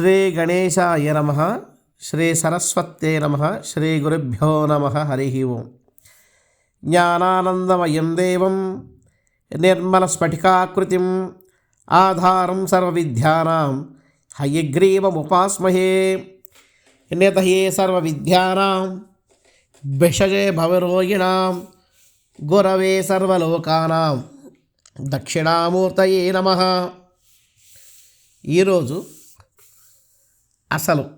శ్రీ గణేశాయ నమ శ్రీ సరస్వత్యే నమ శ్రీ గురుభ్యో నమ హరి ఓం. జ్ఞానానందమయం దేవం నిర్మలస్ఫటికాకృతిం ఆధారం సర్వవిద్యానాం హయగ్రీవముపాస్మహే నితయే సర్వవిద్యానాం భిషజే భవరోగిణాం గురవే సర్వలోకానాం దక్షిణామూర్తయే నమ. ఈరోజు అసలు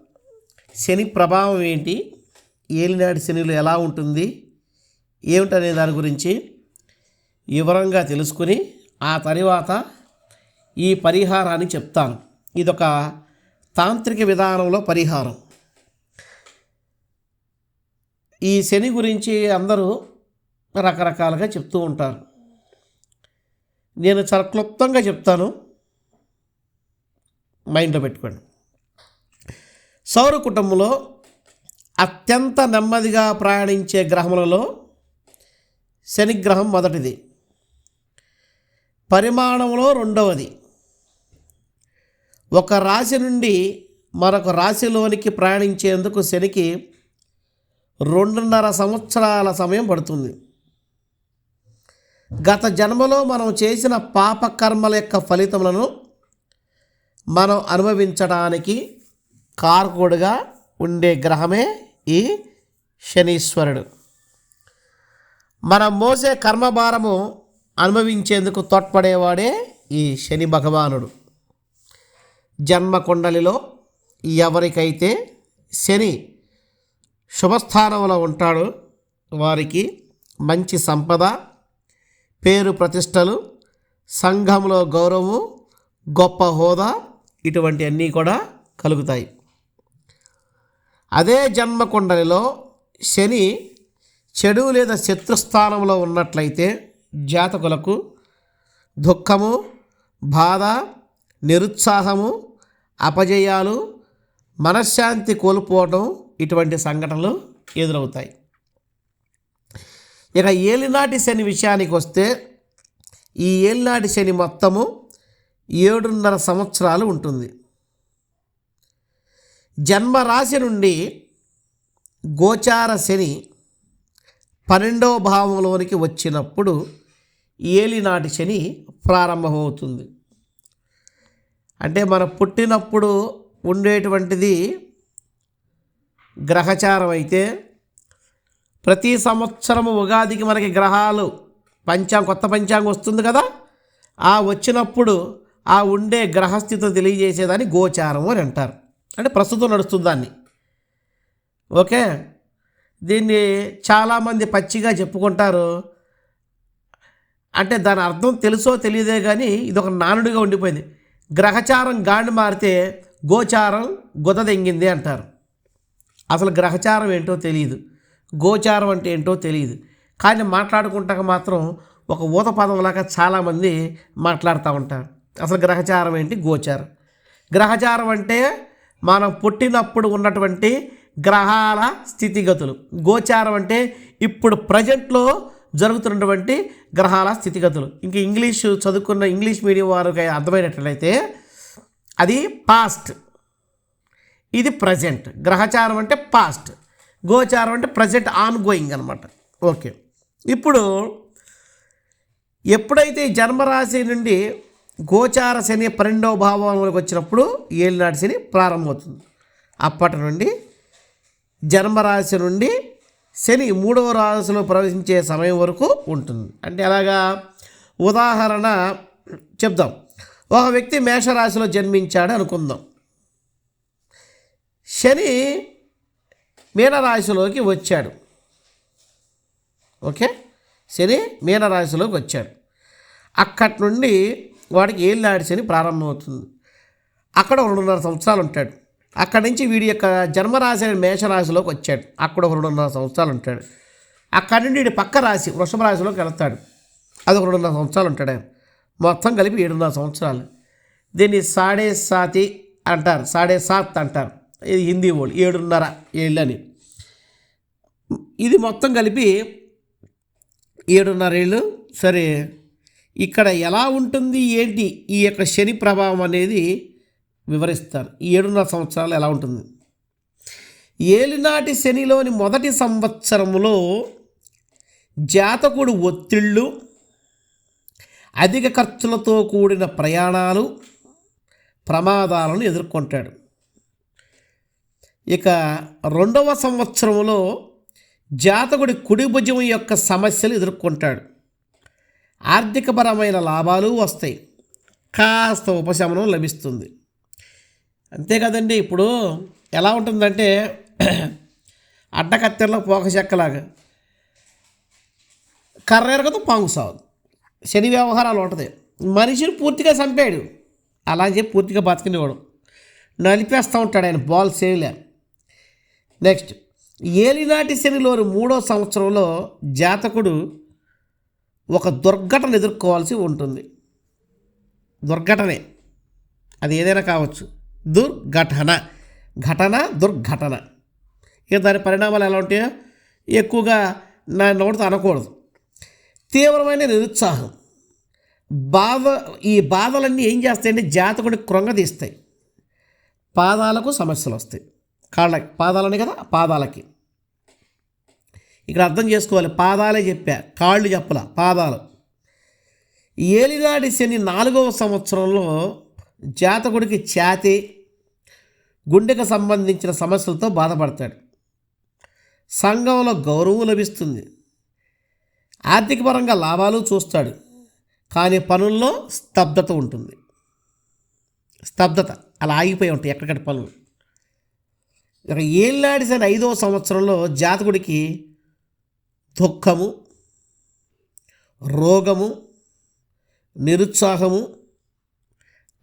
శని ప్రభావం ఏంటి? ఏలినాటి శనిలో ఎలా ఉంటుంది? ఏమిటనే దాని గురించి వివరంగా తెలుసుకుని ఆ తర్వాత ఈ పరిహారాన్ని చెప్తాను. ఇదొక తాంత్రిక విధానంలో పరిహారం. ఈ శని గురించి అందరూ రకరకాలుగా చెప్తూ ఉంటారు. నేను చాలా క్లుప్తంగా చెప్తాను. మైండ్లో పెట్టుకోండి. సౌర కుటుంబంలో అత్యంత నెమ్మదిగా ప్రయాణించే గ్రహములలో శనిగ్రహం మొదటిది. పరిమాణంలో రెండవది. ఒక రాశి నుండి మరొక రాశిలోనికి ప్రయాణించేందుకు శనికి రెండున్నర సంవత్సరాల సమయం పడుతుంది. గత జన్మలో మనం చేసిన పాపకర్మల యొక్క ఫలితములను మనం అనుభవించడానికి కారకుడుగా ఉండే గ్రహమే ఈ శనీశ్వరుడు. మనం మోసే కర్మభారము అనుభవించేందుకు తోడ్పడేవాడే ఈ శని భగవానుడు. జన్మకుండలిలో ఎవరికైతే శని శుభస్థానంలో ఉంటాడో వారికి మంచి సంపద పేరు ప్రతిష్టలు సంఘంలో గౌరవం గొప్ప హోదా ఇటువంటి అన్నీ కూడా కలుగుతాయి. అదే జన్మకుండలిలో శని చెడు లేదా శత్రుస్థానంలో ఉన్నట్లయితే జాతకులకు దుఃఖము బాధ నిరుత్సాహము అపజయాలు మనశ్శాంతి కోల్పోవడం ఇటువంటి సంఘటనలు ఎదురవుతాయి. ఇక ఏలినాటి శని విషయానికి వస్తే ఈ ఏలినాటి శని మొత్తము ఏడున్నర సంవత్సరాలు ఉంటుంది. జన్మరాశి నుండి గోచార శని పన్నెండవ భావంలోనికి వచ్చినప్పుడు ఏలినాటి శని ప్రారంభమవుతుంది. అంటే మనం పుట్టినప్పుడు ఉండేటువంటిది గ్రహచారం అయితే ప్రతి సంవత్సరము ఉగాదికి మనకి గ్రహాలు పంచాంగ కొత్త పంచాంగం వస్తుంది కదా? ఆ వచ్చినప్పుడు ఆ ఉండే గ్రహస్థితిని తెలియజేసేదాన్ని గోచారం అని అంటారు. అంటే ప్రస్తుతం నడుస్తుంది దాన్ని. ఓకే? దీన్ని చాలామంది పచ్చిగా చెప్పుకుంటారు. అంటే దాని అర్థం తెలుసో తెలియదే కానీ ఇది ఒక నానుడిగా ఉండిపోయింది. గ్రహచారం గాండి మారితే గోచారం గుదదెంగింది అంటారు. అసలు గ్రహచారం ఏంటో తెలియదు గోచారం అంటే ఏంటో తెలియదు కానీ మాట్లాడుకుంటాక మాత్రం ఒక ఊత పదంలాగా చాలామంది మాట్లాడుతూ ఉంటారు. అసలు గ్రహచారం ఏంటి? గోచారం. గ్రహచారం అంటే మనం పుట్టినప్పుడు ఉన్నటువంటి గ్రహాల స్థితిగతులు. గోచారం అంటే ఇప్పుడు ప్రజెంట్లో జరుగుతున్నటువంటి గ్రహాల స్థితిగతులు. ఇంక ఇంగ్లీష్ చదువుకున్న ఇంగ్లీష్ మీడియం వారికి అర్థమైనట్లయితే అది పాస్ట్ ఇది ప్రజెంట్ గ్రహచారం అంటే పాస్ట్ గోచారం అంటే ప్రజెంట్ ఆన్ గోయింగ్ అనమాట ఓకే. ఇప్పుడు ఎప్పుడైతే జన్మరాశి నుండి గోచార శని పన్నెండవ భావంలోకి వచ్చినప్పుడు ఏలినాటి శని ప్రారంభమవుతుంది. అప్పటి నుండి జన్మరాశి నుండి శని మూడవ రాశిలో ప్రవేశించే సమయం వరకు ఉంటుంది. అంటే అలాగా ఉదాహరణ చెప్దాం. ఒక వ్యక్తి మేషరాశిలో జన్మించాడు అనుకుందాం. శని మీనరాశిలోకి వచ్చాడు. ఓకే? శని మీనరాశిలోకి వచ్చాడు. అక్కడి నుండి వాడికి ఏళ్ళనాడి శని ప్రారంభమవుతుంది. అక్కడ ఒక రెండున్నర సంవత్సరాలు ఉంటాడు అక్కడి నుంచి వీడి యొక్క జన్మరాశి అయిన మేషరాశిలోకి వచ్చాడు. అక్కడ ఒక రెండున్నర సంవత్సరాలు ఉంటాడు అక్కడి నుండి వీడి పక్క రాశి వృషభ రాశిలోకి వెళ్తాడు. అది ఒక రెండున్నర సంవత్సరాలు ఉంటాడు ఆయన మొత్తం కలిపి ఏడున్నర సంవత్సరాలు. దీన్ని సాడే సాతి అంటారు. సాడే సాత్ అంటారు. ఇది హిందీ వాళ్ళు ఏడున్నర ఏళ్ళని. ఇది మొత్తం కలిపి ఏడున్నర ఏళ్ళు. సరే. ఇక్కడ ఎలా ఉంటుంది ఏంటి ఈ యొక్క శని ప్రభావం అనేది వివరిస్తారు. ఈ ఏడున్నర సంవత్సరాలు ఎలా ఉంటుంది? ఏలినాటి శనిలోని మొదటి సంవత్సరములో జాతకుడు ఒత్తిళ్ళు అధిక ఖర్చులతో కూడిన ప్రయాణాలు ప్రమాదాలను ఎదుర్కొంటాడు. ఇక రెండవ సంవత్సరంలో జాతకుడి కుడి భుజం యొక్క సమస్యలు ఎదుర్కొంటాడు. ఆర్థికపరమైన లాభాలు వస్తాయి. కాస్త ఉపశమనం లభిస్తుంది. అంతే కదండి. ఇప్పుడు ఎలా ఉంటుందంటే అడ్డకత్తెరలో పోక చెక్కలాగా. కర్ర ఎరగదు పాము సాగు శని వ్యవహారాలు ఉంటుంది. మనిషిని పూర్తిగా చంపాడు. అలా చెప్పి పూర్తిగా బతికినవాడు. నలిపేస్తూ ఉంటాడు ఆయన బాల్ చేయలే నెక్స్ట్ ఏలినాటి శనిలోని మూడో సంవత్సరంలో జాతకుడు ఒక దుర్ఘటన ఎదుర్కోవాల్సి ఉంటుంది. దుర్ఘటనే. అది ఏదైనా కావచ్చు. దుర్ఘటన. ఘటన దుర్ఘటన. ఇక దాని పరిణామాలు ఎలా ఉంటాయో ఎక్కువగా నా నోటితో అనకూడదు. తీవ్రమైన నిరుత్సాహం. బాధ ఈ బాధలన్నీ ఏం చేస్తాయంటే జాతకుడి కృంగదీస్తాయి. పాదాలకు సమస్యలు వస్తాయి. కాళ్ళకి పాదాలని కదా పాదాలకి. ఇక్కడ అర్థం చేసుకోవాలి. పాదాలే చెప్పా. కాళ్ళు చెప్పల. పాదాలు. ఏలినాడి శని నాలుగవ సంవత్సరంలో జాతకుడికి ఛాతి గుండెకు సంబంధించిన సమస్యలతో బాధపడతాడు. సంఘంలో గౌరవం లభిస్తుంది. ఆర్థికపరంగా లాభాలు చూస్తాడు. కానీ పనుల్లో స్తబ్దత ఉంటుంది. స్తబ్దత. అలా ఆగిపోయి ఉంటాయి ఎక్కడికక్కడ పనులు. ఇక ఏళ్ళాడి ఐదవ సంవత్సరంలో జాతకుడికి దుఃఖము రోగము నిరుత్సాహము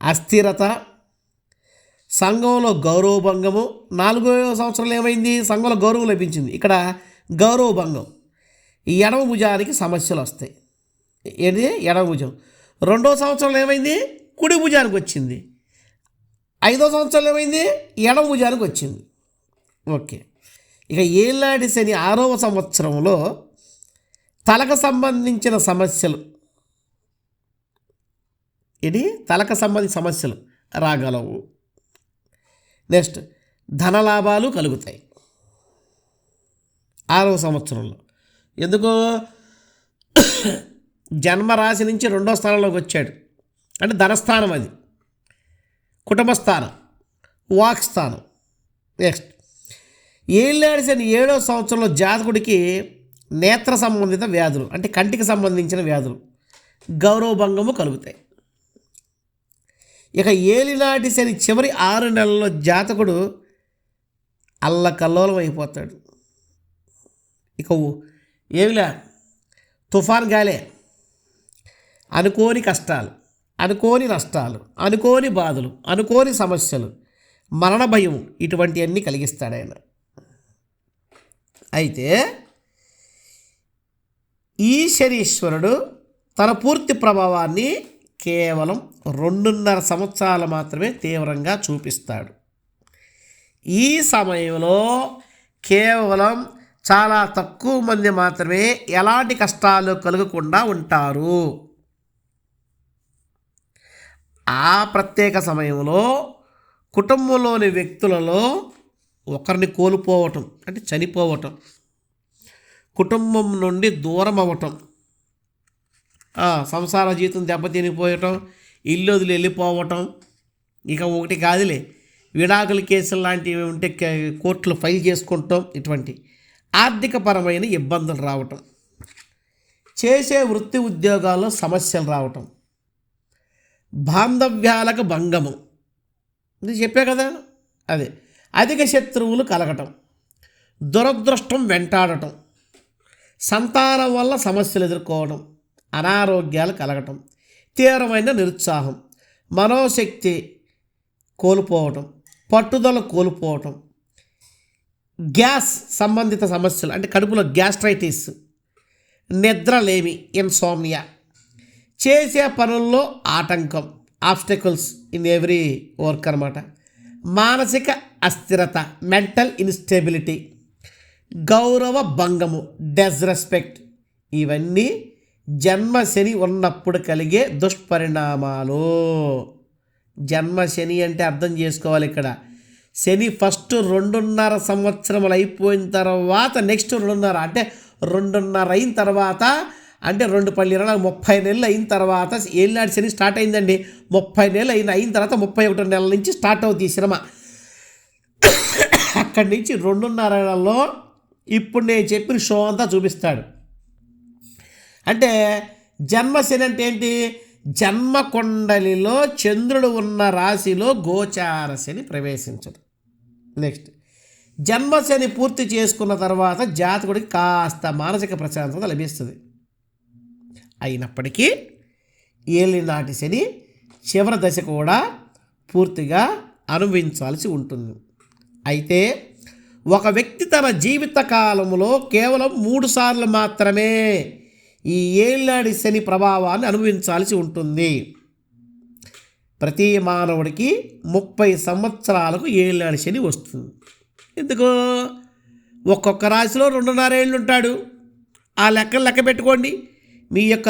అస్థిరత సంఘంలో గౌరవభంగము. నాలుగో సంవత్సరంలో ఏమైంది? సంఘంలో గౌరవం లభించింది. ఇక్కడ గౌరవభంగం. ఈ ఎడమ భుజానికి సమస్యలు వస్తాయి. ఏంటి ఎడమ భుజం. రెండో సంవత్సరంలో ఏమైంది? కుడి భుజానికి వచ్చింది. ఐదో సంవత్సరంలో ఏమైంది? ఎడమ భుజానికి వచ్చింది. ఓకే. ఇక ఏళ్ళాడి శని ఆరవ సంవత్సరంలో తలకు సంబంధించిన సమస్యలు. ఇది తలకు సంబంధించిన సమస్యలు. రాగలవు నెక్స్ట్ ధనలాభాలు కలుగుతాయి. ఆరవ సంవత్సరంలో. ఎందుకు? జన్మరాశి నుంచి రెండో స్థానంలోకి వచ్చాడు. అంటే ధనస్థానం అది. కుటుంబ స్థానం వాక్ స్థానం నెక్స్ట్ ఏళ్ళాడిసిన శని ఏడో సంవత్సరంలో జాతకుడికి నేత్ర సంబంధిత వ్యాధులు అంటే కంటికి సంబంధించిన వ్యాధులు గౌరవభంగము కలుగుతాయి. ఇక ఏలినాటి శని చివరి ఆరు నెలల్లో జాతకుడు అల్లకల్లోలం అయిపోతాడు. ఇక ఏమిలా? తుఫాన్ గాలే. అనుకోని కష్టాలు అనుకోని నష్టాలు అనుకోని బాధలు అనుకోని సమస్యలు మరణ భయం ఇటువంటివన్నీ కలిగిస్తాడు ఆయన అయితే ఈ శనీశ్వరుడు తన పూర్తి ప్రభావాన్ని కేవలం రెండున్నర సంవత్సరాలు మాత్రమే తీవ్రంగా చూపిస్తాడు. ఈ సమయంలో కేవలం చాలా తక్కువ మంది మాత్రమే ఎలాంటి కష్టాలు కలగకుండా ఉంటారు. ఆ ప్రత్యేక సమయంలో కుటుంబంలోని వ్యక్తులలో ఒకరిని కోల్పోవటం అంటే చనిపోవటం కుటుంబం నుండి దూరం అవ్వటం సంసార జీవితం దెబ్బతినిపోయటం ఇల్లు వదిలి వెళ్ళిపోవటం ఇక ఒకటి కాదులే. విడాకుల కేసులు లాంటివి ఉంటే కోర్టులు ఫైల్ చేసుకుంటాం ఇటువంటి ఆర్థికపరమైన ఇబ్బందులు రావటం చేసే వృత్తి ఉద్యోగాల్లో సమస్యలు రావటం బాంధవ్యాలకు భంగము. ఇది చెప్పే కదా? అదే. అధిక శత్రువులు కలగటం దురదృష్టం వెంటాడటం సంతానం వల్ల సమస్యలు ఎదుర్కోవడం అనారోగ్యాలు కలగటం తీవ్రమైన నిరుత్సాహం మనోశక్తి కోల్పోవటం పట్టుదల కోల్పోవటం గ్యాస్ సంబంధిత సమస్యలు అంటే కడుపులో గ్యాస్ట్రైటిస్ నిద్రలేమి ఇన్సోమియా చేసే పనుల్లో ఆటంకం ఆబ్స్టకల్స్ ఇన్ ఎవ్రీ వర్క్ అనమాట మానసిక అస్థిరత మెంటల్ ఇన్స్టెబిలిటీ గౌరవ భంగము డెస్రెస్పెక్ట్ ఇవన్నీ జన్మ శని ఉన్నప్పుడు కలిగే దుష్పరిణామాలు. జన్మ శని అంటే అర్థం చేసుకోవాలి ఇక్కడ. శని ఫస్ట్ రెండున్నర సంవత్సరములు అయిపోయిన తర్వాత నెక్స్ట్ రెండున్నర అంటే రెండున్నర అయిన తర్వాత అంటే రెండు పళ్ళు ఇరవై ముప్పై నెలలు అయిన తర్వాత ఏళ్ళనాడు శని స్టార్ట్ అయిందండి. ముప్పై నెలలు అయిన అయిన తర్వాత ముప్పై ఒకటి నెలల నుంచి స్టార్ట్ అవుతుంది ఈ సినిమా అక్కడి నుంచి రెండున్నర ఇప్పుడు నేను చెప్పిన షో అంతా చూపిస్తాడు. అంటే జన్మశని అంటే ఏంటి? జన్మకొండలిలో చంద్రుడు ఉన్న రాశిలో గోచార శని ప్రవేశించదు. నెక్స్ట్. జన్మశని పూర్తి చేసుకున్న తర్వాత జాతకుడికి కాస్త మానసిక ప్రశాంతత లభిస్తుంది. అయినప్పటికీ ఏలినాటి శని చివరి దశ కూడా పూర్తిగా అనుభవించాల్సి ఉంటుంది. అయితే ఒక వ్యక్తి తన జీవిత కాలంలో కేవలం మూడు సార్లు మాత్రమే ఈ ఏళ్ళాడి శని ప్రభావాన్ని అనుభవించాల్సి ఉంటుంది. ప్రతి మానవుడికి ముప్పై సంవత్సరాలకు ఏళ్ళాడి శని వస్తుంది. ఎందుకు? ఒక్కొక్క రాశిలో రెండున్నర ఏళ్ళు ఉంటాడు. ఆ లెక్కలు లెక్క పెట్టుకోండి. మీ యొక్క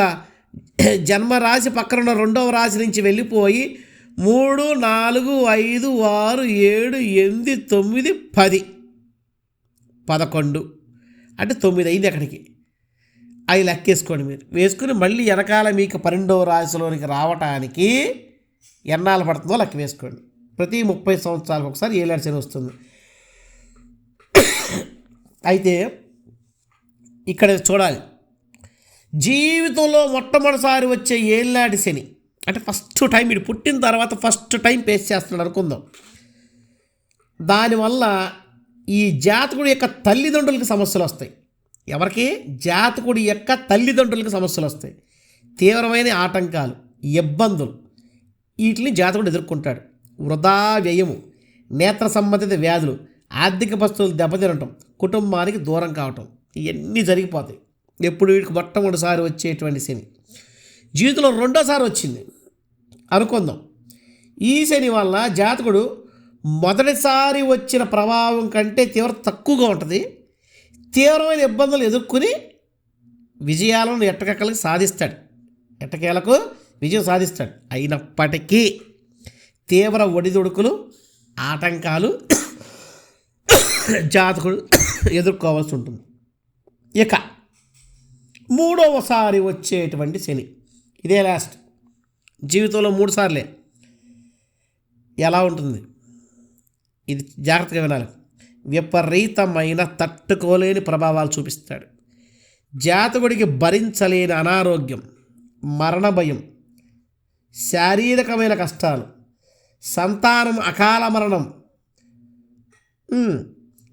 జన్మ రాశి పక్కన ఉన్న రెండవ రాశి నుంచి వెళ్ళిపోయి మూడు నాలుగు ఐదు ఆరు ఏడు ఎనిమిది తొమ్మిది పది. పదకొండు. అంటే తొమ్మిది అయింది అక్కడికి. అవి లెక్కేసుకోండి మీరు. వేసుకుని మళ్ళీ వెనకాల మీకు పన్నెండవ రాశిలోనికి రావటానికి ఎన్నాళ్ళు పడుతుందో లెక్క వేసుకోండి. ప్రతి ముప్పై సంవత్సరాలకు ఒకసారి ఏలాడు శని వస్తుంది. అయితే ఇక్కడ చూడాలి. జీవితంలో మొట్టమొదటిసారి వచ్చే ఏళ్ళాటి శని. అంటే ఫస్ట్ టైం వీడు పుట్టిన తర్వాత ఫస్ట్ టైం పేస్ చేస్తున్నాడు అనుకుందాం. దానివల్ల ఈ జాతకుడి యొక్క తల్లిదండ్రులకి సమస్యలు వస్తాయి. ఎవరికి? జాతకుడి యొక్క తల్లిదండ్రులకు సమస్యలు వస్తాయి. తీవ్రమైన ఆటంకాలు ఇబ్బందులు వీటిని జాతకుడు ఎదుర్కొంటాడు. వృధా వ్యయము నేత్ర సంబంధిత వ్యాధులు ఆర్థిక పరిస్థితులు దెబ్బతినటం కుటుంబానికి దూరం కావటం ఇవన్నీ జరిగిపోతాయి. ఎప్పుడు వీడికి మొట్టమొదటిసారి వచ్చేటువంటి శని. జీవితంలో రెండోసారి వచ్చింది. అనుకుందాం. ఈ శని వల్ల జాతకుడు మొదటిసారి వచ్చిన ప్రభావం కంటే తీవ్రత తక్కువగా ఉంటుంది. తీవ్రమైన ఇబ్బందులు ఎదుర్కొని విజయాలను ఎట్టకెక్కలకి సాధిస్తాడు. ఎట్టకేలకు విజయం సాధిస్తాడు. అయినప్పటికీ తీవ్ర ఒడిదుడుకులు ఆటంకాలు జాతకుడు ఎదుర్కోవాల్సి ఉంటుంది. ఇక మూడవసారి వచ్చేటువంటి శని ఇదే లాస్ట్ జీవితంలో మూడు సార్లే. ఎలా ఉంటుంది? ఇది జాగ్రత్తగా వినాలి. విపరీతమైన తట్టుకోలేని ప్రభావాలు చూపిస్తాడు. జాతకుడికి భరించలేని అనారోగ్యం మరణ భయం శారీరకమైన కష్టాలు సంతానం అకాల మరణం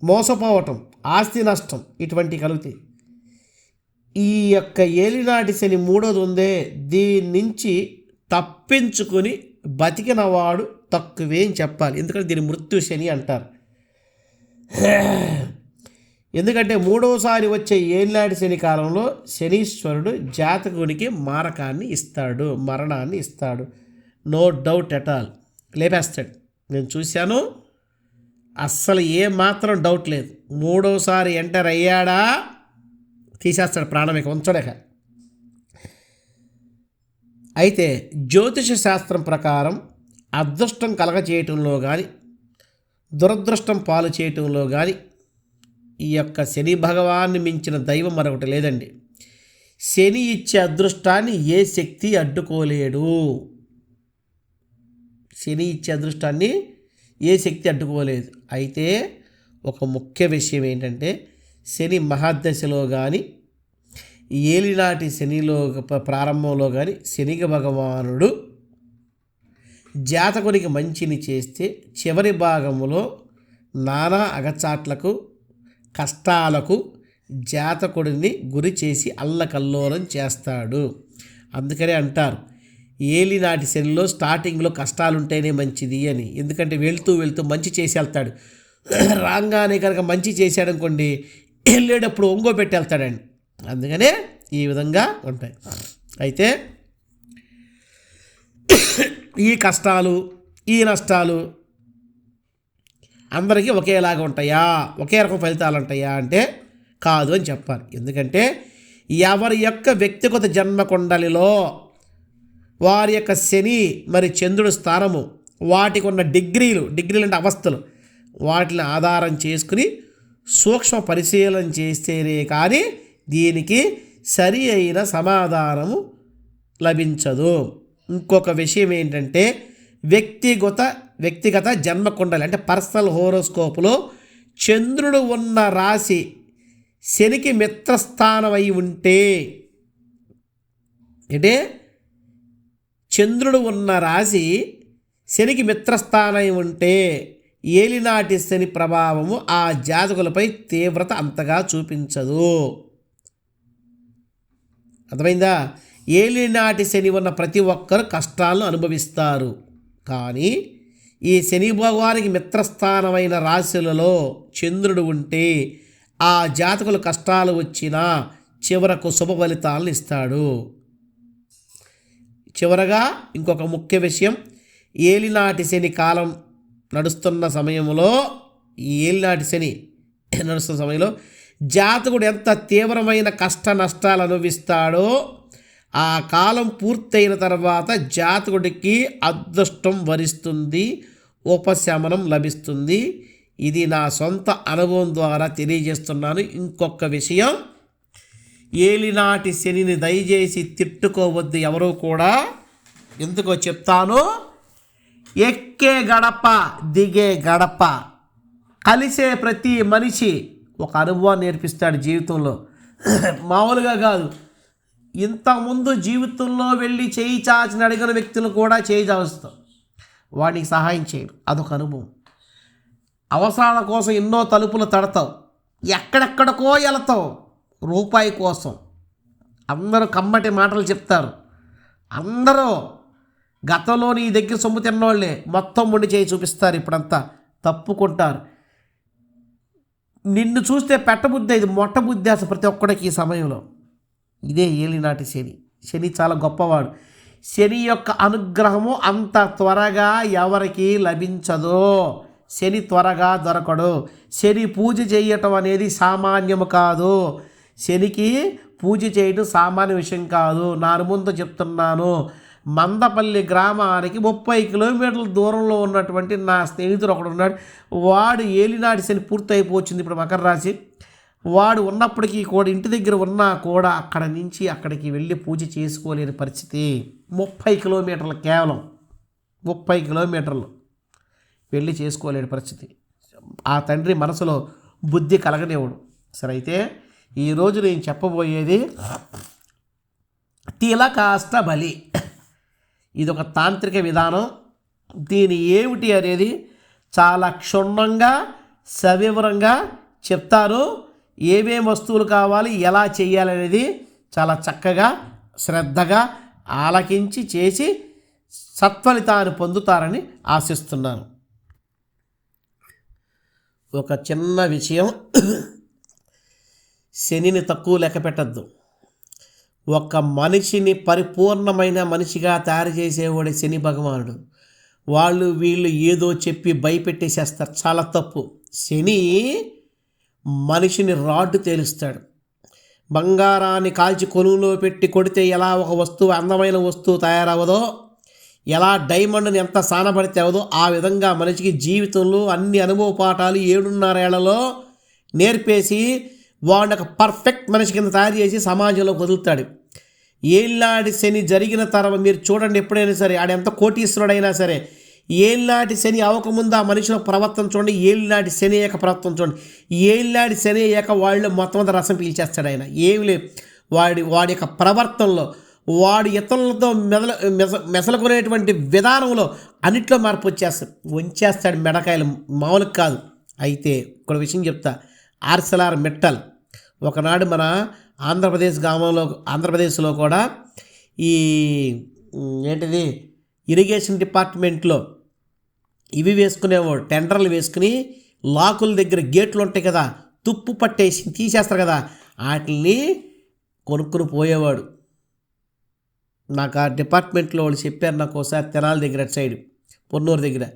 మోసపోవటం ఆస్తి నష్టం ఇటువంటి కలుగుతాయి. ఈ యొక్క ఏలినాటి శని మూడోది ఉందే. దీని నుంచి తప్పించుకొని బతికినవాడు తక్కువే అని చెప్పాలి. ఎందుకంటే దీని మృత్యు శని అంటారు. ఎందుకంటే మూడవసారి వచ్చే ఏలినాటి శని కాలంలో శనీశ్వరుడు జాతకునికి మారకాన్ని ఇస్తాడు మరణాన్ని ఇస్తాడు. No doubt at all. లేపేస్తాడు. నేను చూశాను. అస్సలు ఏ మాత్రం డౌట్ లేదు. మూడోసారి ఎంటర్ అయ్యాడా? తీసేస్తాడు ప్రాణం ఇక ఉంచడక అయితే జ్యోతిష శాస్త్రం ప్రకారం అదృష్టం కలగచేయటంలో కానీ దురదృష్టం పాలు చేయటంలో కానీ ఈ యొక్క శని భగవాన్ని మించిన దైవం మరొకటి లేదండి. శని ఇచ్చే అదృష్టాన్ని ఏ శక్తి అడ్డుకోలేడు. శని ఇచ్చే అదృష్టాన్ని ఏ శక్తి అడ్డుకోలేదు. అయితే ఒక ముఖ్య విషయం ఏంటంటే శని మహాదశలో కానీ ఏలినాటి శనిలో ప్రారంభంలో కానీ శనిగ భగవానుడు జాతకునికి మంచిని చేస్తే చివరి భాగంలో నానా అగచాట్లకు కష్టాలకు జాతకుడిని గురి చేసి అల్లకల్లోలం చేస్తాడు. అందుకనే అంటారు ఏలినాటి శనిలో స్టార్టింగ్లో కష్టాలుంటేనే మంచిది అని. ఎందుకంటే వెళ్తూ వెళ్తూ మంచి చేసి వెళ్తాడు. రాగానే కనుక మంచి చేశాడనుకోండి వెళ్ళేటప్పుడు ఒంగో పెట్టి వెళ్తాడండి. అందుకనే ఈ విధంగా ఉంటాయి. అయితే ఈ కష్టాలు ఈ నష్టాలు అందరికీ ఒకేలాగా ఉంటాయా? ఒకే రకం ఫలితాలు ఉంటాయా అంటే కాదు అని చెప్పాలి. ఎందుకంటే ఎవరి యొక్క వ్యక్తిగత జన్మ కుండలిలో వారి యొక్క శని మరి చంద్రుడి స్థానము వాటికి ఉన్న డిగ్రీలు డిగ్రీలు అంటే అవస్థలు వాటిని ఆధారం చేసుకుని సూక్ష్మ పరిశీలన చేస్తేనే కానీ దీనికి సరి అయిన సమాధానము లభించదు. ఇంకొక విషయం ఏంటంటే వ్యక్తిగత వ్యక్తిగత జన్మకుండలి అంటే పర్సనల్ హోరోస్కోప్లో చంద్రుడు ఉన్న రాశి శనికి మిత్రస్థానం అయి ఉంటే అంటే చంద్రుడు ఉన్న రాశి శనికి మిత్రస్థానం ఉంటే ఏలినాటి శని ప్రభావము ఆ జాతకులపై తీవ్రత అంతగా చూపించదు. అర్థమైందా? ఏలినాటి శని ఉన్న ప్రతి ఒక్కరు కష్టాలను అనుభవిస్తారు. కానీ ఈ శని భగవానికి మిత్రస్థానమైన రాశులలో చంద్రుడు ఉంటే ఆ జాతకులు కష్టాలు వచ్చినా చివరకు శుభ ఫలితాలను ఇస్తాడు. చివరగా ఇంకొక ముఖ్య విషయం ఏలినాటి శని కాలం నడుస్తున్న సమయంలో ఈ ఏలినాటి శని నడుస్తున్న సమయంలో జాతకుడు ఎంత తీవ్రమైన కష్ట నష్టాలు అనుభవిస్తాడో ఆ కాలం పూర్తయిన తర్వాత జాతకుడికి అదృష్టం వరిస్తుంది ఉపశమనం లభిస్తుంది. ఇది నా సొంత అనుభవం ద్వారా తెలియజేస్తున్నాను. ఇంకొక విషయం ఏలినాటి శనిని దయచేసి తిట్టుకోవద్దు ఎవరూ కూడా. ఎందుకో చెప్తాను ఎక్కే గడప దిగే గడప. కలిసే ప్రతి మనిషి ఒక అనుభవాన్ని నేర్పిస్తాడు జీవితంలో. మామూలుగా కాదు. ఇంతకుముందు జీవితంలో వెళ్ళి చేయి చాచిన అడిగిన వ్యక్తులు కూడా చేయి చాస్తాం వాడికి సహాయం చేయడు అదొక అనుభవం. అవసరాల కోసం ఎన్నో తలుపులు తడతావు. ఎక్కడెక్కడికో వెళతావు రూపాయి కోసం. అందరూ కమ్మటి మాటలు చెప్తారు. అందరూ గతంలో నీ దగ్గర సొమ్ము తిన్నోళ్ళే. మొత్తం ఉండి చేయి చూపిస్తారు. ఇప్పుడంతా తప్పుకుంటారు. నిన్ను చూస్తే పెట్టబుద్ధి ఇది మొట్టబుద్ధి అసలు ప్రతి ఒక్కడికి ఈ సమయంలో. ఇదే ఏలినాటి శని. శని చాలా గొప్పవాడు. శని యొక్క అనుగ్రహము అంత త్వరగా ఎవరికి లభించదు. శని త్వరగా దొరకడు. శని పూజ చేయటం అనేది సామాన్యము కాదు. శనికి పూజ చేయడం సామాన్య విషయం కాదు. నా ముందు చెప్తున్నాను. మందపల్లి గ్రామానికి ముప్పై కిలోమీటర్ల దూరంలో ఉన్నటువంటి నా స్నేహితుడు ఒకడు ఉన్నాడు. వాడు ఏలినాటి శని పూర్తయిపోతుంది ఇప్పుడు మకర రాశి. వాడు ఉన్నప్పటికీ కూడా ఇంటి దగ్గర ఉన్నా కూడా అక్కడ నుంచి అక్కడికి వెళ్ళి పూజ చేసుకోలేని పరిస్థితి. ముప్పై కిలోమీటర్లు కేవలం ముప్పై కిలోమీటర్లు వెళ్ళి చేసుకోలేని పరిస్థితి. ఆ తండ్రి మనసులో బుద్ధి కలగనివ్వడు. సరే అయితే ఈరోజు నేను చెప్పబోయేది తిలకాష్ట బలి. ఇది ఒక తాంత్రిక విధానం. దీని ఏమిటి అనేది చాలా క్షుణ్ణంగా సవివరంగా చెప్తారు. ఏమేం వస్తువులు కావాలి ఎలా చేయాలి అనేది చాలా చక్కగా శ్రద్ధగా ఆలకించి చేసి సత్ఫలితాన్ని పొందుతారని ఆశిస్తున్నాను. ఒక చిన్న విషయం. శనిని తక్కువ లెక్క పెట్టద్దు. ఒక మనిషిని పరిపూర్ణమైన మనిషిగా తయారు చేసేవాడే శని భగవానుడు. వాళ్ళు వీళ్ళు ఏదో చెప్పి భయపెట్టేసేస్తారు. చాలా తప్పు. శని మనిషిని రాడ్డు తేలుస్తాడు. బంగారాన్ని కాల్చి కొనులో పెట్టి కొడితే ఎలా ఒక వస్తువు అందమైన వస్తువు తయారవదో ఎలా డైమండ్ని ఎంత సానపడితే అవదో ఆ విధంగా మనిషికి జీవితంలో అన్ని అనుభవ పాఠాలు ఏడున్నరేళ్ళలో నేర్పేసి వాడిని ఒక పర్ఫెక్ట్ మనిషి కింద తయారు చేసి సమాజంలో వదులుతాడు. ఏళ్ళాటి శని జరిగిన తర్వాత మీరు చూడండి ఎప్పుడైనా సరే ఆడ ఎంత కోటీశ్వరుడైనా సరే ఏళ్ళాటి శని అవ్వకముందు ఆ మనిషిలో ప్రవర్తన చూడండి ఏళ్ళనాటి శని యొక్క ప్రవర్తన చూడండి. ఏళ్ళనాటి శని యొక్క వాళ్ళు మొత్తం అంతా రసం పీల్చేస్తాడు ఆయన. ఏమి లేదు. వాడి వాడి యొక్క ప్రవర్తనలో వాడు ఇతరులతో మెదల మెస మెసలుకునేటువంటి విధానంలో అన్నిట్లో మార్పు వచ్చేస్తాడు వంచేస్తాడు మెడకాయలు. మామూలుగా కాదు. అయితే ఇక్కడ విషయం చెప్తా. ArcelorMittal. ఒకనాడు మన ఆంధ్రప్రదేశ్ గ్రామంలో ఆంధ్రప్రదేశ్లో కూడా ఈ ఏంటిది ఇరిగేషన్ డిపార్ట్మెంట్లో ఇవి వేసుకునేవాడు టెండర్లు వేసుకుని లాకుల దగ్గర గేట్లు ఉంటాయి కదా తుప్పు పట్టేసి తీసేస్తారు కదా వాటిని కొనుక్కుని పోయేవాడు. నాకు ఆ డిపార్ట్మెంట్లో వాళ్ళు చెప్పారు నాకు ఒకసారి తెనాల దగ్గర అటు సైడ్ పొన్నూరు దగ్గర.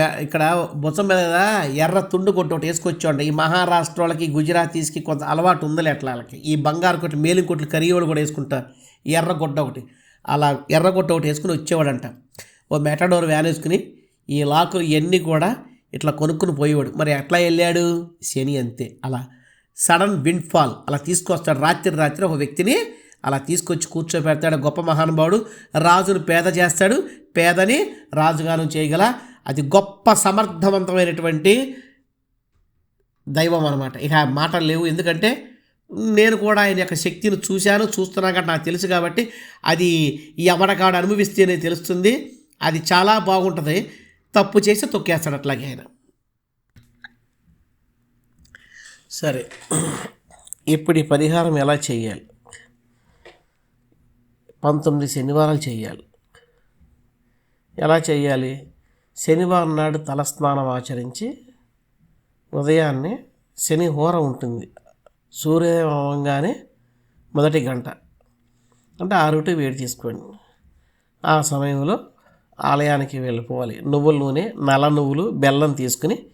ఇక్కడ భుజం మీద ఎర్ర తుండు కొట్టు ఒకటి వేసుకొచ్చాడు ఈ మహారాష్ట్ర వాళ్ళకి గుజరాతీస్కి కొంత అలవాటు ఉందిలే అట్లా వాళ్ళకి. ఈ బంగారు కొట్టి మేలిం కొట్లు కరియోడు కూడా వేసుకుంటారు. ఎర్ర ఒకటి. అలా ఎర్ర ఒకటి వేసుకుని వచ్చేవాడంట. ఓ మెటాడోర్ వ్యాన్ వేసుకుని ఈ లాకులు ఇవన్నీ కూడా ఇట్లా కొనుక్కుని పోయేవాడు. మరి ఎట్లా వెళ్ళాడు? శని అంతే. అలా సడన్ విండ్ఫాల్ అలా తీసుకొస్తాడు. రాత్రి రాత్రి ఒక వ్యక్తిని అలా తీసుకొచ్చి కూర్చోబెడతాడు గొప్ప మహానుభావుడు. రాజును పేద చేస్తాడు. పేదని రాజుగాను చేయగల అది గొప్ప సమర్థవంతమైనటువంటి దైవం అనమాట ఇక మాటలు లేవు. ఎందుకంటే నేను కూడా ఆయన యొక్క శక్తిని చూశాను చూస్తున్నా నాకు తెలుసు కాబట్టి అది ఈ అనుభవిస్తేనే తెలుస్తుంది. అది చాలా బాగుంటుంది. తప్పు చేసి తొక్కేస్తాడు అట్లాగే ఆయన. సరే. ఇప్పుడు ఈ పరిహారం ఎలా చేయాలి? పంతొమ్మిది శనివారాలు చేయాలి. ఎలా చేయాలి? శనివారం నాడు తలస్నానం ఆచరించి ఉదయాన్నే శని హోర ఉంటుంది. సూర్యోదయం అవ్వగానే మొదటి గంట. అంటే ఆరు టు వేడి తీసుకోండి ఆ సమయంలో ఆలయానికి వెళ్ళిపోవాలి. నువ్వుల నూనె నల్ల నువ్వులు బెల్లం తీసుకుని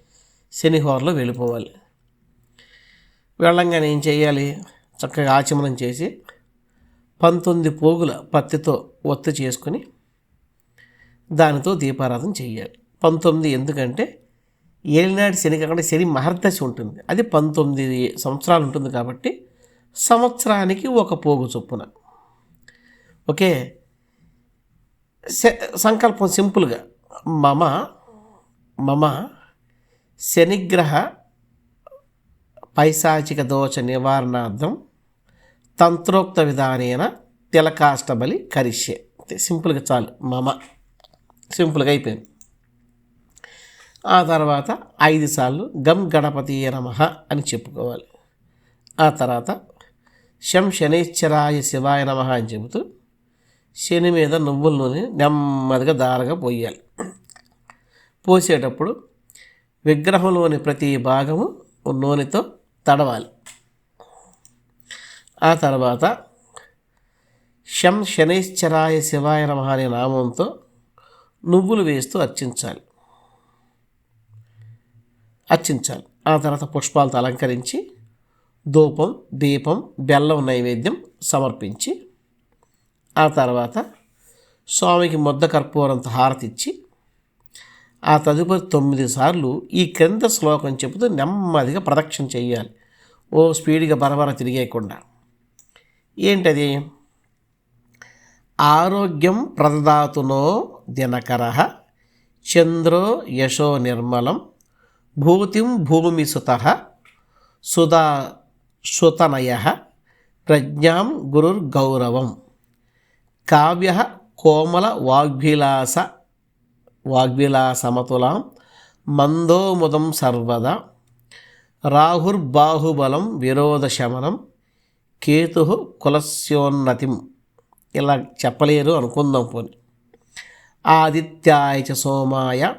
శనిహోరలో వెళ్ళిపోవాలి. వెళ్ళంగానే ఏం చేయాలి? చక్కగా ఆచమనం చేసి పంతొమ్మిది పోగుల పత్తితో ఒత్తి చేసుకుని దానితో దీపారాధన చేయాలి పంతొమ్మిది ఎందుకంటే ఏలినాటి శని కాకుండా శని మహర్దశ ఉంటుంది. అది పంతొమ్మిది సంవత్సరాలు ఉంటుంది కాబట్టి సంవత్సరానికి ఒక పోగు చొప్పున. ఓకే? సంకల్పం సింపుల్గా. మమ మమ శనిగ్రహ పైశాచిక దోష నివారణార్థం తంత్రోక్త విధానేన తిలకాష్టబలి కరిష్యే. అంతే సింపుల్గా చాలు. మమ. సింపుల్గా అయిపోయింది. ఆ తర్వాత ఐదు సార్లు గం గణపతి నమ అని చెప్పుకోవాలి. ఆ తర్వాత శం శనైశ్చరాయ శివాయ నమ అని చెబుతూ శని మీద నువ్వుల నూనె నెమ్మదిగా దారగా పోయాలి. పోసేటప్పుడు విగ్రహంలోని ప్రతి భాగము నూనెతో తడవాలి. ఆ తర్వాత శం శనైశ్చరాయ శివాయ నమ అనే నామంతో నువ్వులు వేస్తూ అర్చించాలి. అర్చించాలి. ఆ తర్వాత పుష్పాలతో అలంకరించి ధూపం దీపం బెల్లం నైవేద్యం సమర్పించి ఆ తర్వాత స్వామికి ముద్ద కర్పూరంతో హారతిచ్చి ఆ తదుపరి తొమ్మిది సార్లు ఈ క్రింద శ్లోకం చెబుతూ నెమ్మదిగా ప్రదక్షిణ చేయాలి. ఓ స్పీడ్గా బరబర తిరిగేయకుండా. ఏంటది? ఆరోగ్యం ప్రదదాతునో దినకర చంద్రో యశో నిర్మలం భూతిం భూమి సుత సుధా సుతనయ ప్రజ్ఞాం గురుర్గౌరవం. కావ్య కోమల వాగ్విలాస వాగ్విలాసమతులాం మందోముదం సర్వదా రాహుర్బాహుబలం విరోధశమనం కేతు కులస్యోన్నతిం ఇలా చెప్పలేరు అనుకుందాం పోని. ఆదిత్యాయ చ సోమాయ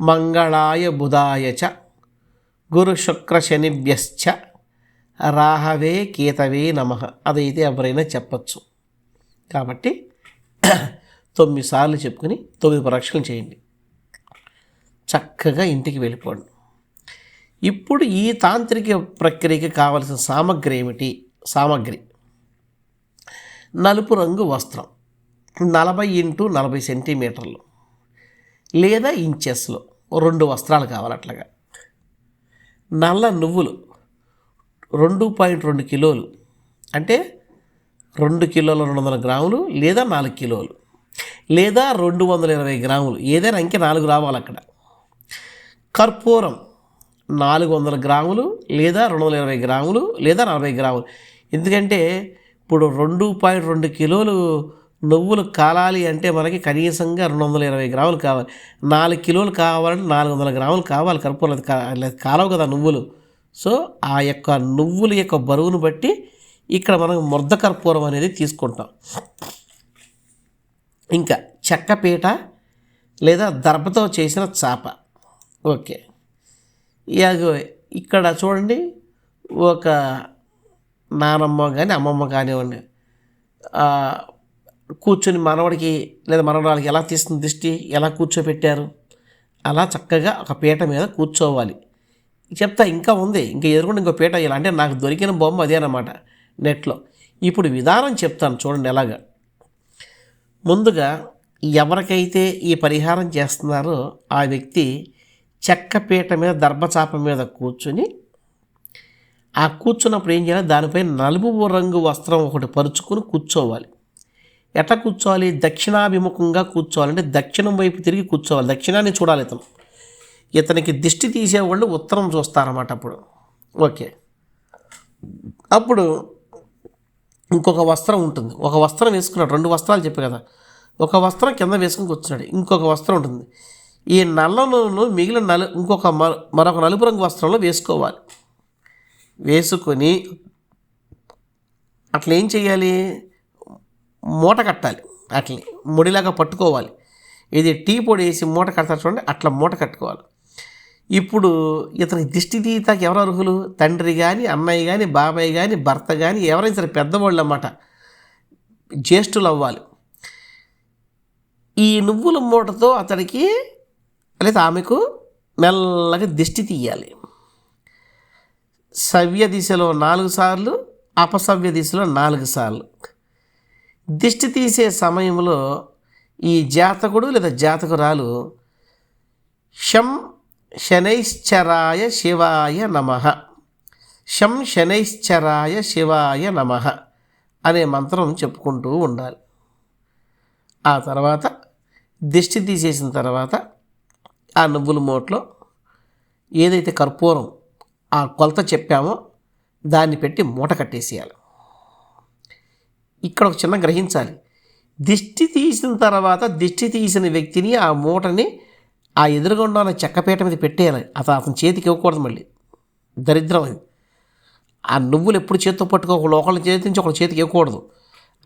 మంగళాయ బుధాయ చ గురు శుక్ర శనిభ్యశ్చ రాహవే కేతవే నమ. అదైతే ఎవరైనా చెప్పచ్చు. కాబట్టి తొమ్మిది సార్లు చెప్పుకుని తొమ్మిది పరీక్షలు చేయండి. చక్కగా ఇంటికి వెళ్ళిపోండి. ఇప్పుడు ఈ తాంత్రిక ప్రక్రియకి కావలసిన సామగ్రి ఏమిటి? సామగ్రి. నలుపు రంగు వస్త్రం. నలభై ఇంటూ నలభై సెంటీమీటర్లు. లేదా ఇంచెస్లో రెండు వస్త్రాలు కావాలి అట్లాగా నల్ల నువ్వులు రెండు పాయింట్ రెండు కిలోలు. అంటే రెండు కిలోల రెండు వందల గ్రాములు లేదా నాలుగు కిలోలు. లేదా రెండు వందల ఇరవై గ్రాములు. ఏదైనా ఇంకే నాలుగు రావాలి అక్కడ కర్పూరం నాలుగు వందల గ్రాములు లేదా రెండు వందల ఇరవై గ్రాములు లేదా నలభై గ్రాములు. ఎందుకంటే ఇప్పుడు రెండు పాయింట్ రెండు కిలోలు నువ్వులు కాలాలి అంటే మనకి కనీసంగా రెండు వందల ఇరవై గ్రాములు కావాలి. నాలుగు కిలోలు కావాలంటే నాలుగు వందల గ్రాములు కావాలి కర్పూరం కా- కాలవు కదా నువ్వులు. సో ఆ యొక్క నువ్వుల యొక్క బరువును బట్టి ఇక్కడ మనం ముద్ద కర్పూరం అనేది తీసుకుంటాం. ఇంకా చెక్కపీట లేదా దర్భతో చేసిన చాప. ఓకే. ఇక ఇక్కడ చూడండి ఒక నానమ్మ కానీ అమ్మమ్మ కానివ్వండి కూర్చొని మనవడికి లేదా మనవరాలకి ఎలా తీసిన దిష్టి ఎలా కూర్చోపెట్టారు అలా చక్కగా ఒక పీట మీద కూర్చోవాలి. చెప్తా ఇంకా ఉంది ఇంకా ఎదురుకుండా ఇంకో పీట ఇలా అంటే నాకు దొరికిన బొమ్మ అదే అన్నమాట నెట్లో. ఇప్పుడు విధానం చెప్తాను చూడండి ఎలాగా. ముందుగా ఎవరికైతే ఈ పరిహారం చేస్తున్నారో ఆ వ్యక్తి చెక్క పీట మీద దర్భచాప మీద కూర్చుని ఆ కూర్చున్నప్పుడు ఏం చేయాలి? దానిపై నలుపు రంగు వస్త్రం ఒకటి పరుచుకొని కూర్చోవాలి. ఎట్లా కూర్చోవాలి? దక్షిణాభిముఖంగా కూర్చోవాలంటే దక్షిణం వైపు తిరిగి కూర్చోవాలి. దక్షిణాన్ని చూడాలి ఇతను. ఇతనికి దిష్టి తీసేవాళ్ళు ఉత్తరం చూస్తారన్నమాట అప్పుడు. ఓకే. అప్పుడు ఇంకొక వస్త్రం ఉంటుంది. ఒక వస్త్రం వేసుకున్నాడు. రెండు వస్త్రాలు చెప్పే కదా. ఒక వస్త్రం కింద వేసుకుని కూర్చున్నాడు. ఇంకొక వస్త్రం ఉంటుంది. ఈ నల్లను మిగిలిన నలు ఇంకొక మరొక నలుపు రంగు వస్త్రంలో వేసుకోవాలి. వేసుకొని అట్లా ఏం చేయాలి మూట కట్టాలి. అట్లే ముడిలాగా పట్టుకోవాలి. ఇది టీ పొడి వేసి మూట కడతారు చూడండి అట్లా మూట కట్టుకోవాలి. ఇప్పుడు ఇతని దిష్టి తీతాకి ఎవరు అర్హులు? తండ్రి కానీ అన్నయ్య కానీ బాబాయ్ కానీ భర్త కానీ ఎవరైనా సరే పెద్దవాళ్ళు అన్నమాట. జ్యేష్ఠులు అవ్వాలి. ఈ నువ్వుల మూటతో అతడికి లేదా ఆమెకు మెల్లగా దిష్టి తీయాలి. సవ్య దిశలో నాలుగు సార్లు అపసవ్య దిశలో నాలుగు సార్లు. దిష్టి తీసే సమయంలో ఈ జాతకుడు లేదా జాతకురాలు శం శనైశ్చరాయ శివాయ నమ. శం శనైశ్చరాయ శివాయ నమ అనే మంత్రం చెప్పుకుంటూ ఉండాలి. ఆ తర్వాత దిష్టి తీసేసిన తర్వాత ఆ నువ్వుల మూటలో ఏదైతే కర్పూరం ఆ కొలత చెప్పామో దాన్ని పెట్టి మూట కట్టేసేయాలి. ఇక్కడ ఒక చిన్న గ్రహించాలి. దిష్టి తీసిన తర్వాత దిష్టి తీసిన వ్యక్తిని ఆ మూటని ఆ ఎదురుగుండా ఉన్న చెక్కపేట మీద పెట్టేయాలి. అతను అతని చేతికి ఇవ్వకూడదు మళ్ళీ. దరిద్రం అది. ఆ నువ్వులు ఎప్పుడు చేతితో పట్టుకో ఒక లోకల్ని చేతి నుంచి ఒకళ్ళ చేతికి ఇవ్వకూడదు.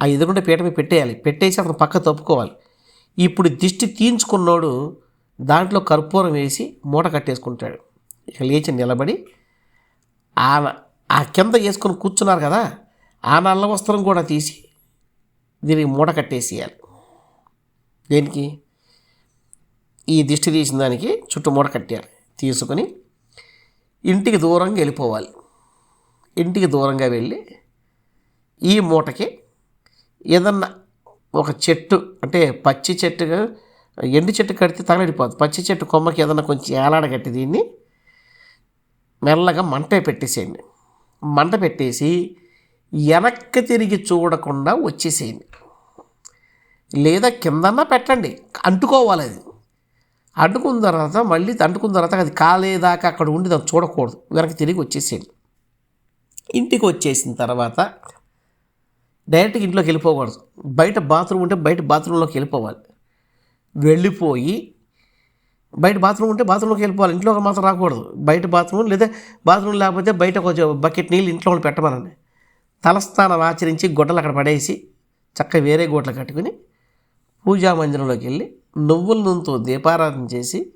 ఆ ఎదురుగుండా పీట మీద పెట్టేయాలి. పెట్టేసి అతను పక్క తప్పుకోవాలి. ఇప్పుడు దిష్టి తీయించుకున్నోడు దాంట్లో కర్పూరం వేసి మూట కట్టేసుకుంటాడు. ఇక లేచి నిలబడి ఆ ఆ కింద వేసుకొని కూర్చున్నారు కదా ఆ నల్ల వస్త్రం కూడా తీసి దీనికి మూట కట్టేసేయాలి. దేనికి? ఈ దిష్టి తీసిన దానికి చుట్టూ మూట కట్టారు తీసుకొని ఇంటికి దూరంగా వెళ్ళిపోవాలి. ఇంటికి దూరంగా వెళ్ళి ఈ మూటకి ఏదన్నా ఒక చెట్టు అంటే పచ్చి చెట్టు ఎండు చెట్టు కడితే తగలడిపోతుంది పచ్చి చెట్టు కొమ్మకి ఏదన్నా కొంచెం ఏలాడ కట్టి దీన్ని మెల్లగా మంట పెట్టేసేయండి. మంట పెట్టేసి వెనక్కి తిరిగి చూడకుండా వచ్చేసేయండి. లేదా కిందన్నా పెట్టండి. అంటుకోవాలి అది. అంటుకున్న తర్వాత మళ్ళీ అంటుకున్న తర్వాత అది కాలేదాకా అక్కడ ఉండి దాన్ని చూడకూడదు. వెనక్కి తిరిగి వచ్చేసేయండి. ఇంటికి వచ్చేసిన తర్వాత డైరెక్ట్గా ఇంట్లోకి వెళ్ళిపోకూడదు. బయట బాత్రూమ్ ఉంటే బయట బాత్రూంలోకి వెళ్ళిపోవాలి. వెళ్ళిపోయి బయట బాత్రూమ్ ఉంటే బాత్రూంలోకి వెళ్ళిపోవాలి. ఇంట్లోకి మాత్రం రాకూడదు. బయట బాత్రూమ్ లేదా బాత్రూమ్ లేకపోతే బయట కొంచెం బకెట్ నీళ్ళు ఇంట్లో పెట్టమనండి. తలస్థానం ఆచరించి గుడ్డలు అక్కడ పడేసి చక్కగా వేరే గుడ్డలు కట్టుకుని పూజా మందిరంలోకి వెళ్ళి నువ్వుల నూనెతో దీపారాధన చేసి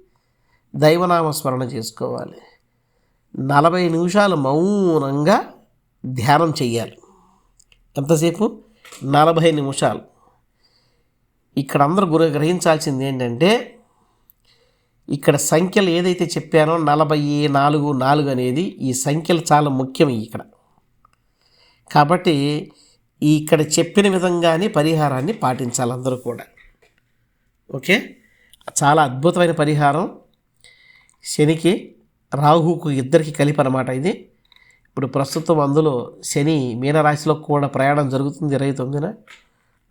దైవనామస్మరణ చేసుకోవాలి. నలభై నిమిషాలు మౌనంగా ధ్యానం చెయ్యాలి. ఎంతసేపు? నలభై నిమిషాలు. ఇక్కడ అందరూ గురు గ్రహించాల్సింది ఏంటంటే ఇక్కడ సంఖ్యలు ఏదైతే చెప్పానో నలభై నాలుగు నాలుగు అనేది ఈ సంఖ్యలు చాలా ముఖ్యం ఇక్కడ. కాబట్టి ఇక్కడ చెప్పిన విధంగానే పరిహారాన్ని పాటించాలి అందరూ కూడా. ఓకే? చాలా అద్భుతమైన పరిహారం. శనికి రాహుకు ఇద్దరికి కలిపి అనమాట ఇది. ఇప్పుడు ప్రస్తుతం అందులో శని మీనరాశిలో కూడా ప్రయాణం జరుగుతుంది ఇరవై తొమ్మిదిన.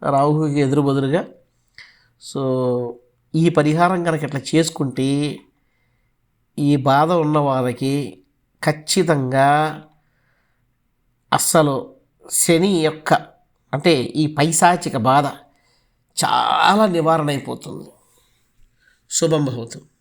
రాహుకి ఎదురు బదులుగా. సో ఈ పరిహారం కనుక ఇట్లా చేసుకుంటే ఈ బాధ ఉన్న వారికి ఖచ్చితంగా అస్సలు శని యొక్క అంటే ఈ పైశాచిక బాధ చాలా నివారణ అయిపోతుంది. శుభం భవతు.